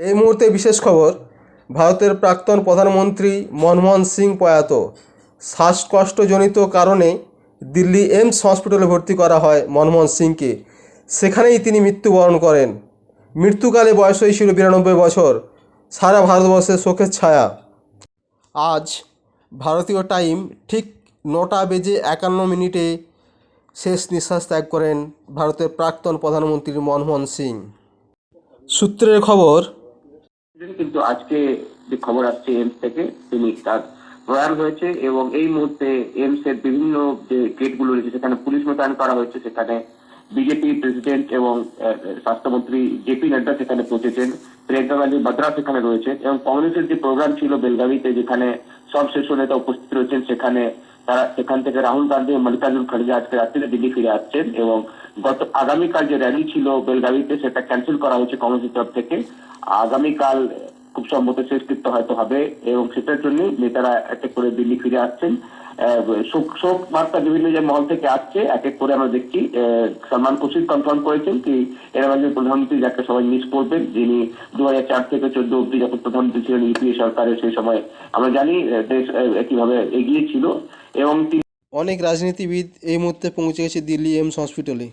এই মুহূর্তে বিশেষ খবর, ভারতের প্রাক্তন প্রধানমন্ত্রী মনমোহন সিং প্রয়াত। শ্বাসকষ্টজনিত কারণে দিল্লি এইমস হসপিটালে ভর্তি করা হয় মনমোহন সিংকে। সেখানেই তিনি মৃত্যুবরণ করেন। মৃত্যুকালে বয়স হয়েছিল বিরানব্বই বছর। সারা ভারতবর্ষে শোকের ছায়া। আজ ভারতীয় টাইম ঠিক নটা বেজে একান্ন মিনিটে শেষ নিঃশ্বাস ত্যাগ করেন ভারতের প্রাক্তন প্রধানমন্ত্রী মনমোহন সিং। সূত্রের খবর কিন্তু আজকে যে খবর আসছে এমস থেকে, তিনি তার প্রয়াণ হয়েছে এবং এই মুহূর্তে এমস এর বিভিন্ন যে গেটগুলো রয়েছে, সেখানে পুলিশ মোতায়েন করা হয়েছে, সেখানে বিজেপি প্রেসিডেন্ট এবং স্বাস্থ্যমন্ত্রী জেপি নাড্ডা সেখানে পৌঁছেছেন প্রিয়াঙ্কা গান্ধী বাদ্রা সেখানে রয়েছেন এবং কংগ্রেসের যে প্রোগ্রাম ছিল বেলগাভিতে, যেখানে সব শীর্ষ নেতা উপস্থিত রয়েছেন, সেখানে তারা সেখান থেকে রাহুল গান্ধী মল্লিকার্জুন খড়গে আজকে রাত্রিতে দিল্লি ফিরে আসছেন এবং গত আগামীকাল যে র্যালি ছিল বেলগাভিতে সেটা ক্যান্সেল করা হয়েছে কংগ্রেসের তরফ থেকে। আগামীকাল খুব সম্ভবত শেষকৃত্য হয়তো হবে এবং সেটার জন্য নেতারা এক এক করে দিল্লি ফিরে আসছেন। শোক শোক বার্তা বিভিন্ন যে মহল থেকে আসছে এক এক করে আমরা দেখছি সালমান খুরশিদ কনফার্ম করেছেন কি এরকম একজন প্রধানমন্ত্রী যাকে সবাই মিস করবেন, যিনি দু হাজার চার থেকে চোদ্দ অব্দি যখন প্রধানমন্ত্রী ছিলেন ইউপিএ সরকারের সেই সময়। আমরা জানি দেশ কীভাবে এগিয়েছিল এবং অনেক রাজনীতিবিদ এই মুহূর্তে পৌঁছে গেছে দিল্লি এমস হসপিটালে।